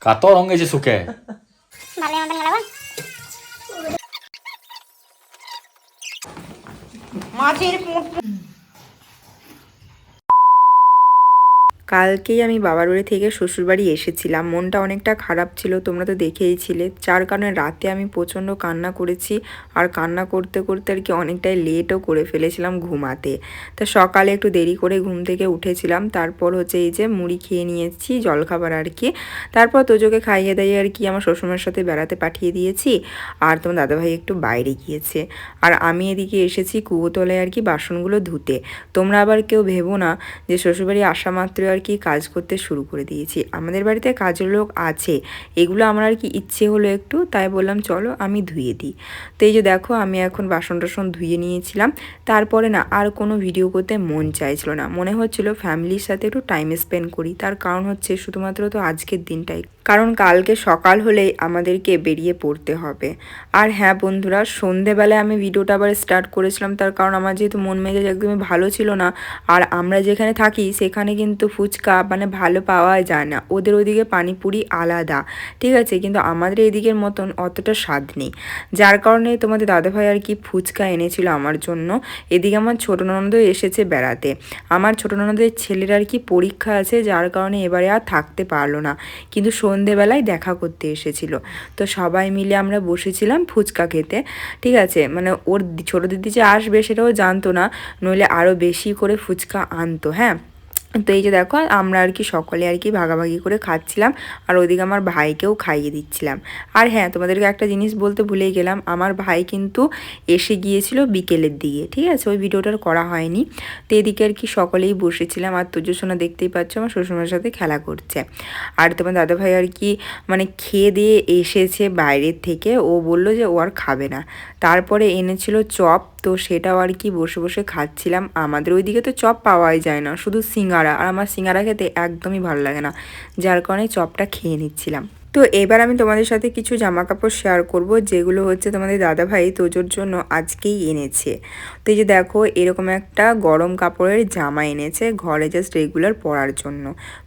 কাতর হঙ্গে যে সুখে ভালো মতন গেলাম মাছের কালকেই আমি বাবার বাড়ি থেকে শ্বশুরবাড়ি এসেছিলাম। মনটা অনেকটা খারাপ ছিল, তোমরা তো দেখেইছিলে। যার কারণে রাতে আমি প্রচণ্ড কান্না করেছি আর কান্না করতে করতে আর কি অনেকটাই লেটও করে ফেলেছিলাম ঘুমাতে। তা সকালে একটু দেরি করে ঘুম থেকে উঠেছিলাম, তারপর হচ্ছে এই যে মুড়ি খেয়ে নিয়েছি, জলখাবার আর কি। তারপর তোজোকে খাইয়ে দাইয়ে আর কি আমার শ্বশুরমার সাথে বেড়াতে পাঠিয়ে দিয়েছি আর তোমার দাদাভাই একটু বাইরে গিয়েছে। আর আমি এদিকে এসেছি কুয়োতলায় আর কি বাসনগুলো ধুতে। তোমরা আবার কেউ ভেবো না যে শ্বশুরবাড়ি আসা মাত্র আর কি কাজ করতে শুরু করে দিয়েছি। আমাদের বাড়িতে কাজের লোক আছে, এগুলো আমার আর কি ইচ্ছে হলো একটু, তাই বললাম, চলো আমি ধুয়ে দিই। তো এই যে দেখো, আমি এখন বাসন টাসন ধুয়ে নিয়েছিলাম। তারপরে না, আর কোনো ভিডিও করতে মন চাইছিল না। মনে হচ্ছিল ফ্যামিলির সাথে একটু টাইম স্পেন্ড করি। তার কারণ হচ্ছে, শুধুমাত্র তো আজকের দিনটাই কারণ কালকে সকাল হলেই আমাদেরকে বেরিয়ে পড়তে হবে। আর হ্যাঁ বন্ধুরা, সন্ধেবেলায় আমি ভিডিওটা আবার স্টার্ট করেছিলাম, তার কারণ আমার যেহেতু মন মেজাজ একদমই ভালো ছিল না। আর আমরা যেখানে থাকি, সেখানে কিন্তু ফুচকা মানে ভালো পাওয়া যায় না। ওদের ওইদিকে পানিপুরি আলাদা, ঠিক আছে? কিন্তু আমাদের এদিকের মতন অতটা স্বাদ নেই। যার কারণে তোমাদের দাদাভাই আর কি ফুচকা এনেছিল আমার জন্য। এদিকে আমার ছোটো ননদ এসেছে বেড়াতে। আমার ছোটো ননদের ছেলের আর কি পরীক্ষা আছে, যার কারণে এবারে আর থাকতে পারল না। কিন্তু সন্ধেবেলায় দেখা করতে এসেছিল। তো সবাই মিলে আমরা বসেছিলাম ফুচকা খেতে। ঠিক আছে? মানে ওর ছোটো দিদি যে আসবে সেটাও জানতো না, নইলে আরও বেশি করে ফুচকা আনতো হ্যাঁ? তো এই যে দেখো আমরা আর কি সকলে আর কি ভাগাভাগি করে খাচ্ছিলাম, আর ওইদিকে আমার ভাইকেও খাইয়ে দিচ্ছিলাম। আর হ্যাঁ তোমাদেরকে একটা জিনিস বলতে ভুলেই গেলাম, আমার ভাই কিন্তু এসে গিয়েছিল বিকেলের দিকে, ঠিক আছে? ওই ভিডিওটার করা হয়নি। তো এদিকে আর কি সকলেই বসেছিলাম, আর তোজসোনা দেখতেই পাচ্ছ আমার শ্বশুরমার সাথে খেলা করছে। আর তোমার দাদাভাই আর কি মানে খেয়ে দিয়ে এসেছে বাইরের থেকে, ও বলল যে ও আর খাবে না। তারপরে এনেছিল চপ তো সেটাও আর কি বসে বসে খাচ্ছিলাম। আমাদের ওইদিকে তো চপ পাওয়াই যায় না, শুধু সিঙ্গারা। আর আমার সিঙ্গারা খেতে একদমই ভালো লাগে না, যার কারণে চপটা খেয়ে নিচ্ছিলাম। তো এবার আমি তোমাদের সাথে কিছু জামা কাপড় শেয়ার করব, যেগুলো হচ্ছে তোমাদের দাদাভাই তোজোর জন্য আজকেই এনেছে। তো এই যে দেখো, এরকম একটা গরম কাপড়ের জামা এনেছে, ঘরে জাস্ট রেগুলার পরার জন্য।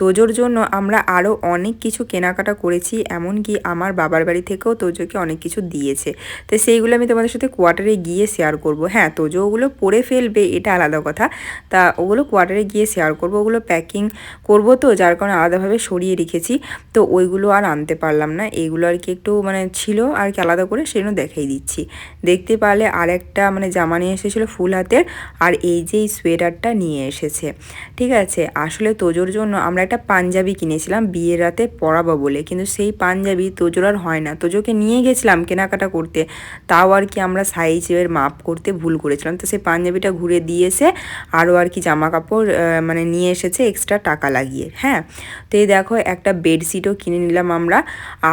তোজোর জন্য আমরা আরও অনেক কিছু কেনাকাটা করেছি, এমনকি আমার বাবার বাড়ি থেকেও তোজোকে অনেক কিছু দিয়েছে। তো সেইগুলো আমি তোমাদের সাথে কোয়ার্টারে গিয়ে শেয়ার করব। হ্যাঁ তোজো ওগুলো পরে ফেলবে, এটা আলাদা কথা। তা ওগুলো কোয়ার্টারে গিয়ে শেয়ার করব, ওগুলো প্যাকিং করব তো, যার কারণে আলাদাভাবে সরিয়ে রেখেছি। তো ওইগুলো আর আনতে পারলাম না এইগুলো আর কি একটু মানে ছিল আর কি আলাদা করে সেগুলো দেখাই দিচ্ছি। দেখতে পারলে আর একটা মানে জামা নিয়ে এসেছিল ফুল হাতের, আর এই যে এই সোয়েটারটা নিয়ে এসেছে। ঠিক আছে, আসলে তোজোর জন্য আমরা একটা পাঞ্জাবি কিনেছিলাম, বিয়ের রাতে পরাবো বলে। কিন্তু সেই পাঞ্জাবি তোজোর আর হয় না। তোজোকে নিয়ে গেছিলাম কেনাকাটা করতে। তাও আর কি আমরা সাইজের মাপ করতে ভুল করেছিলাম। তো সেই পাঞ্জাবিটা ঘুরে দিয়েছে আরও আর কি জামা কাপড় মানে নিয়ে এসেছে এক্সট্রা টাকা লাগিয়ে। হ্যাঁ? তো এই দেখো, একটা বেডশিটও কিনে নিলাম আমরা।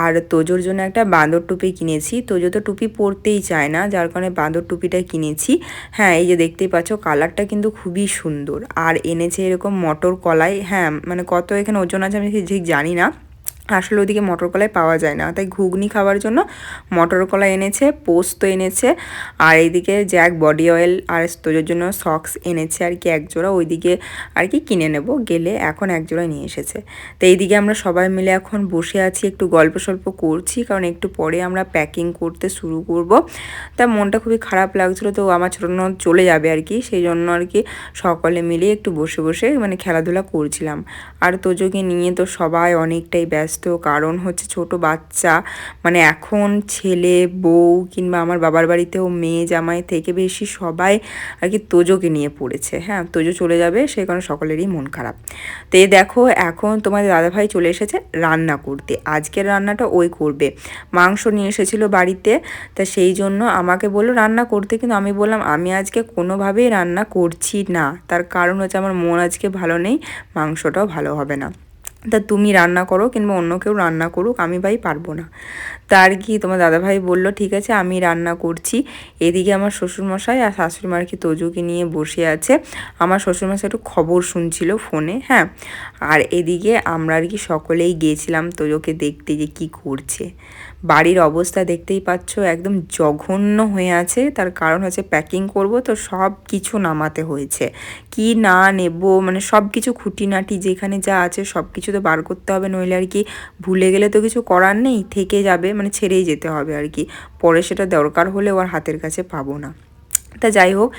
আর তোজোর জন্য একটা বাঁদর টুপি কিনেছি। তোজো তো টুপি পরতেই চায় না, যার কারণে বাঁদর টুপিটা কিনেছি। হ্যাঁ এই যে দেখতেই পাচ্ছ কালারটা কিন্তু খুবই সুন্দর। আর এনেছে এরকম মটর কলাই। হ্যাঁ মানে কত এখানে ওজন আছে আমি ঠিক জানি না। আসলে ওদিকে মটর কলাই পাওয়া যায় না। তাই ঘুগনি খাওয়ার জন্য মটর কলাই এনেছে, পোস্ত এনেছে, আর এইদিকে জ্যাক বডি অয়েল আর তোজোর জন্য সক্স এনেছে আর কি একজোড়া। ওইদিকে আর কি কিনে নেব। গেলে এখন একজোড়া নিয়ে এসেছে। তো এইদিকে আমরা সবাই মিলে এখন বসে আছি, একটু গল্প সল্প করছি, কারণ একটু পরে আমরা প্যাকিং করতে শুরু করব। তা মনটা খুবই খারাপ লাগছিল, তো আমার ছোটো ননদ চলে যাবে আর কি। সেই জন্য আর কি সকলে মিলে একটু বসে বসে মানে খেলাধুলা করছিলাম। আর তোজোকে নিয়ে তো সবাই অনেকটাই ব্যস্ত। কারণ হচ্ছে ছোট বাচ্চা মানে এখন ছেলে, বউ কিংবা আমার বাবার বাড়িতেও মেয়ে জামাই থেকে বেশি সবাই আর কি তোজোকে নিয়ে পড়েছে। হ্যাঁ তোজো চলে যাবে সেই কারণে সকলেরই মন খারাপ। তো এই দেখো, এখন তোমাদের দাদাভাই চলে এসেছে রান্না করতে। আজকের রান্নাটা ওই করবে। মাংস নিয়ে এসেছিল বাড়িতে, তা সেই জন্য আমাকে বলল রান্না করতে, কিন্তু আমি বললাম, আমি আজকে কোনোভাবেই রান্না করছি না। তার কারণ হচ্ছে আমার মন আজকে ভালো নেই, মাংসটাও ভালো হবে না। তা তুমি রান্না করো কিংবা অন্য কেউ রান্না করুক, আমি ভাই পারব না। তা আর কি তোমার দাদাভাই বলল, ঠিক আছে, আমি রান্না করছি। এদিকে আমার শ্বশুরমশাই আর শাশুড়ি মার কি তজুকে নিয়ে বসে আছে। আমার শ্বশুরমশাই একটু খবর শুনছিল ফোনে হ্যাঁ। আর এদিকে আমরা আর কি সকলেই গিয়েছিলাম তোজোকে দেখতে যে কি করছে। বাড়ির অবস্থা দেখতেই পাচ্ছ, একদম জঘন্য হয়ে আছে। তার কারণ হচ্ছে প্যাকিং করব তো সব কিছু নামাতে হয়েছে। কি না নেব মানে সব কিছু খুঁটিনাটি যেখানে যা আছে সব কিছু তো বার করতে হবে, নইলে আর কি ভুলে গেলে তো কিছু করার নেই, থেকে যাবে মানে ছেড়েই যেতে হবে আর কি। পরে সেটা দরকার হলে ওর হাতের কাছে পাবো না। তা যাই হোক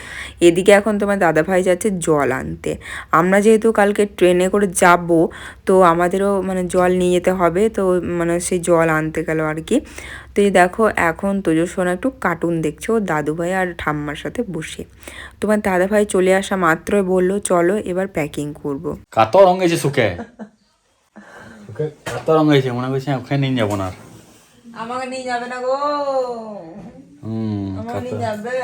এদিকে এখন তোমার দাদাভাই যাচ্ছে জল আনতে। আমরা যেহেতু কালকে ট্রেনে করে যাব তো আমাদেরও মানে জল নিয়ে যেতে হবে তো মানে সেই জল আনতে গেল আর কি। তো এই দেখো এখন তোজস্বনা একটু কার্টুন দেখছে ও দাদুভাই আর ঠাম্মার সাথে বসে। তোমার দাদাভাই চলে আসা মাত্রই বলল চলো এবার প্যাকিং করব। কাত রঙ গেছে সুখে। কাত রঙ গেছে মনে করছে ওখানে নিয়ে যাব না আমাকে নিয়ে যাবে না গো। হুম কাত যাবে।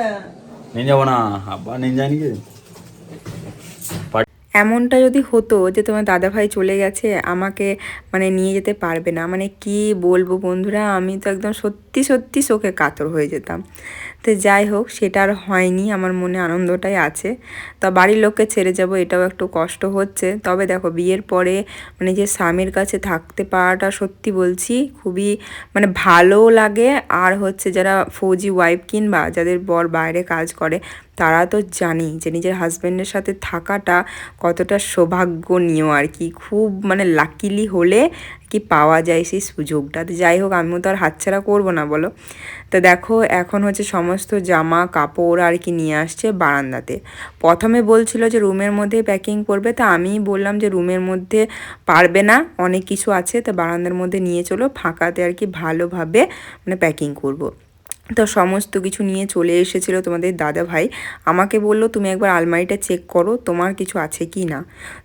এমনটা যদি হতো যে তোমার দাদাভাই চলে গেছে, আমাকে মানে নিয়ে যেতে পারবে না। মানে কি বলব বন্ধুরা, আমি তো একদম সত্যি সত্যি শোকে কাতর হয়ে যেতাম। তো যাই হোক, সেটা আর হয়নি, আমার মনে আনন্দটাই আছে। তা বাড়ির লোককে ছেড়ে যাব, এটাও একটু কষ্ট হচ্ছে। তবে দেখো, বিয়ের পরে মানে যে স্বামীর কাছে থাকতে পারাটা সত্যি বলছি, খুবই মানে ভালোও লাগে। আর হচ্ছে যারা ফৌজি ওয়াইফ কিংবা যাদের বর বাইরে কাজ করে, তারা তো জানি যে নিজের হাজব্যান্ডের সাথে থাকাটা কতটা সৌভাগ্যনীয় আর কি। খুব মানে লাকিলি হলে কি পাওয়া যায় সেই সুযোগটা। তো যাই হোক, আমিও তো আর হাতছাড়া করব না, বলো। তো দেখো, এখন হচ্ছে সমস্ত জামা, কাপড় আর কি নিয়ে আসছে বারান্দাতে। প্রথমে বলছিল যে রুমের মধ্যে প্যাকিং করবে, তা আমি বললাম যে রুমের মধ্যে পারবে না, অনেক কিছু আছে, তো বারান্দার মধ্যে নিয়ে চলো, ফাঁকাতে আর কি ভালোভাবে মানে প্যাকিং করব। তো সমস্ত কিছু নিয়ে চলে এসেছিল তোমাদের দাদা ভাই। আমাকে বলল, তুমি একবার আলমারিটা চেক করো, তোমার কিছু আছে কি না?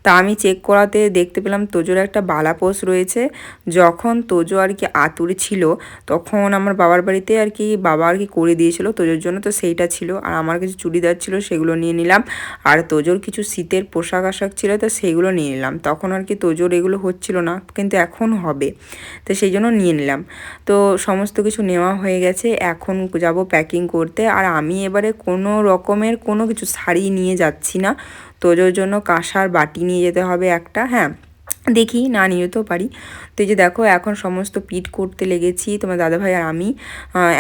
তা আমি চেক করাতে দেখতে পেলাম তোজোর একটা বালাপোষ রয়েছে। যখন তোজো আর কি আতুরে ছিল, তখন আমার বাবার বাড়িতে আর কি বাবা আর কি করে দিয়েছিল তোজোর জন্য, তো সেইটা ছিল। আর আমার কিছু চুড়িদার ছিল, সেগুলো নিয়ে নিলাম। আর তোজোর কিছু শীতের পোশাক আশাক ছিল, তো সেইগুলো নিয়ে নিলাম। তখন আর কি তোজোর এগুলো হচ্ছিল না, কিন্তু এখন হবে। তো সেই জন্য নিয়ে নিলাম। তো সমস্ত কিছু নেওয়া হয়ে গেছে। এখন যাব প্যাকিং করতে। আর আমি এবারে কোনো রকমের কোনো কিছু শাড়ি নিয়ে যাচ্ছি না। তোজোর জন্য কাঁসার বাটি নিয়ে যেতে হবে একটা হ্যাঁ। দেখি, না নিয়ে যেতেও পারি। তো এই যে দেখো, এখন সমস্ত পিট করতে লেগেছি, তোমার দাদাভাই আর আমি।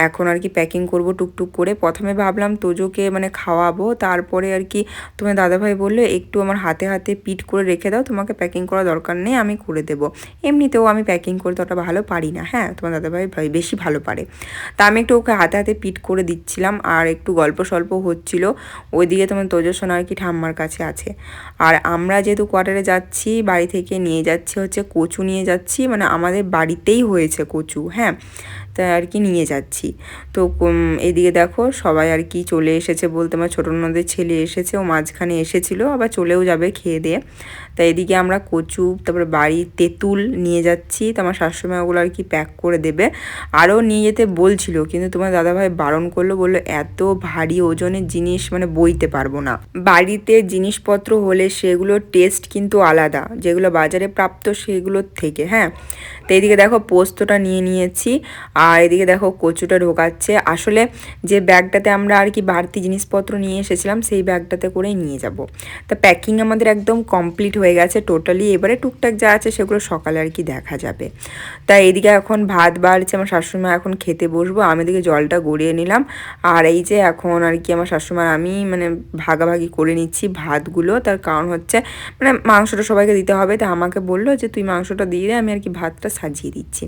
এখন আর কি প্যাকিং করব টুকটুক করে। প্রথমে ভাবলাম তোজোকে মানে খাওয়াবো, তারপরে আর কি তোমার দাদাভাই বলল, একটু আমার হাতে হাতে পিট করে রেখে দাও, তোমাকে প্যাকিং করা দরকার নেই, আমি করে দেবো। এমনিতেও আমি প্যাকিং করতে অতটা ভালো পারি না হ্যাঁ তোমার দাদাভাই ভাই বেশি ভালো পারে। তা আমি একটু ওকে হাতে হাতে পিট করে দিচ্ছিলাম, আর একটু গল্প স্বল্প হচ্ছিল। ওইদিকে তোমার তোজো সোনা আর কি ঠাম্মার কাছে আছে। আর আমরা যেহেতু কোয়ার্টারে যাচ্ছি, বাড়ি থেকে নিয়ে যাচ্ছি হচ্ছে কচু নিয়ে যাচ্ছি মানে আমাদের বাড়িতেই হয়েছে কচু হ্যাঁ। তাই আর কি নিয়ে যাচ্ছি। তো এদিকে দেখো সবাই আর কি চলে এসেছে বলতে আমার ছোটো নদের ছেলে এসেছে, ও মাঝখানে এসেছিল, আবার চলেও যাবে খেয়ে দিয়ে। তাই এদিকে আমরা কচু, তারপরে বাড়ি তেঁতুল নিয়ে যাচ্ছি, তো আমার শাশুড়ি ওগুলো আর কি প্যাক করে দেবে। আরও নিয়ে যেতে বলছিল, কিন্তু তোমার দাদাভাই বারণ করল, বলল এত ভারী ওজনের জিনিস মানে বইতে পারব না। বাড়িতে জিনিসপত্র হলে সেগুলোর টেস্ট কিন্তু আলাদা, যেগুলো বাজারে প্রাপ্ত সেগুলোর থেকে হ্যাঁ? তো এদিকে দেখো পোস্তটা নিয়ে নিয়েছি, আর এদিকে দেখো কচুটা ঢোকাচ্ছে। আসলে যে ব্যাগটাতে আমরা আর কি বাড়তি জিনিসপত্র নিয়ে এসেছিলাম, সেই ব্যাগটাতে করেই নিয়ে যাব। তা প্যাকিং আমাদের একদম কমপ্লিট হয়ে গেছে টোটালি এবারে টুকটাক যা আছে সেগুলো সকালে আর কি দেখা যাবে। তা এদিকে এখন ভাত বাড়ছে, আমার শাশুড়িমা এখন খেতে বসবো। আমি এদিকে জলটা গড়িয়ে নিলাম। আর এই যে এখন আর কি আমার শাশুড়িমার আমি মানে ভাগাভাগি করে নিচ্ছি ভাতগুলো। তার কারণ হচ্ছে মানে মাংসটা সবাইকে দিতে হবে। তা আমাকে বলল যে, তুই মাংসটা দিয়ে দে, আমি আর কি ভাতটা সাজিয়ে দিচ্ছে।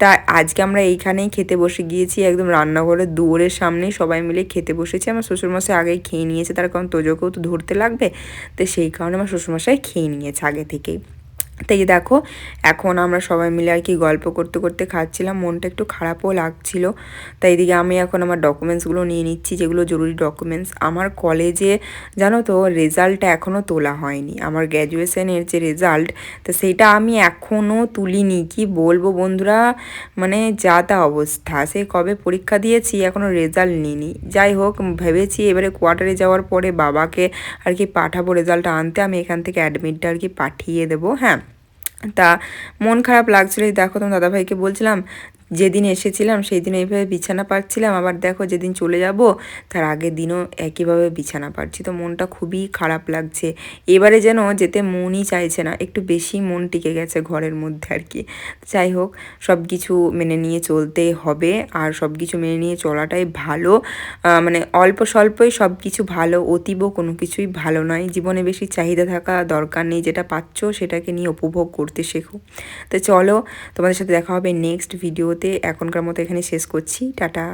তা আজকে আমরা এইখানেই খেতে বসে গিয়েছি, একদম রান্নাঘরের দুয়ারের সামনেই সবাই মিলে খেতে বসেছি। আমার শ্বশুরমশাই আগেই খেয়ে নিয়েছে, তার কারণ তোজোকেও তো ধরতে লাগবে, তো সেই কারণে আমার শ্বশুরমশাই খেয়ে নিয়েছে আগে থেকেই। তাই দেখো, এখন আমরা সবাই মিলে আর কি গল্প করতে করতে খাচ্ছিলাম, মনটা একটু খারাপও লাগছিল। তাই এদিকে আমি এখন আমার ডকুমেন্টসগুলো নিয়ে নিচ্ছি, যেগুলো জরুরি ডকুমেন্টস আমার কলেজে জানো তো রেজাল্টটা এখনও তোলা হয়নি। আমার গ্র্যাজুয়েশনের যে রেজাল্ট তো সেইটা আমি এখনও তুলিনি। কি বলব বন্ধুরা? মানে যা তা অবস্থা। সে কবে পরীক্ষা দিয়েছি এখনও রেজাল্ট নিইনি। যাই হোক, ভেবেছি এবারে কোয়ার্টারে যাওয়ার পরে বাবাকে আর কি পাঠাবো রেজাল্টটা আনতে। আমি এখান থেকে অ্যাডমিটটা আর কি পাঠিয়ে দেবো হ্যাঁ। তা মন খারাপ লাগছিল দেখো তোমার দাদাভাইকে বলছিলাম যেদিন এসেছিলাম সেই দিন এইভাবে বিছানা পাচ্ছিলাম আবার দেখো, যেদিন চলে যাব, তার আগের দিনও একইভাবে বিছানা পাচ্ছি তো মনটা খুবই খারাপ লাগছে। এবারে যেন যেতে মনই চাইছে না। একটু বেশি মন টিকে গেছে ঘরের মধ্যে আর কি। যাই হোক সব কিছু মেনে নিয়ে চলতে হবে। আর সব কিছু মেনে নিয়ে চলাটাই ভালো। মানে অল্প স্বল্পই সব কিছু ভালো, অতীব কোনো কিছুই ভালো নয়। জীবনে বেশি চাহিদা থাকা দরকার নেই। যেটা পাচ্ছ, সেটাকে নিয়ে উপভোগ করতে শেখো। তো চলো, তোমাদের সাথে দেখা হবে নেক্সট ভিডিওতে এখনকার মতো এখানে শেষ করছি। টাটা।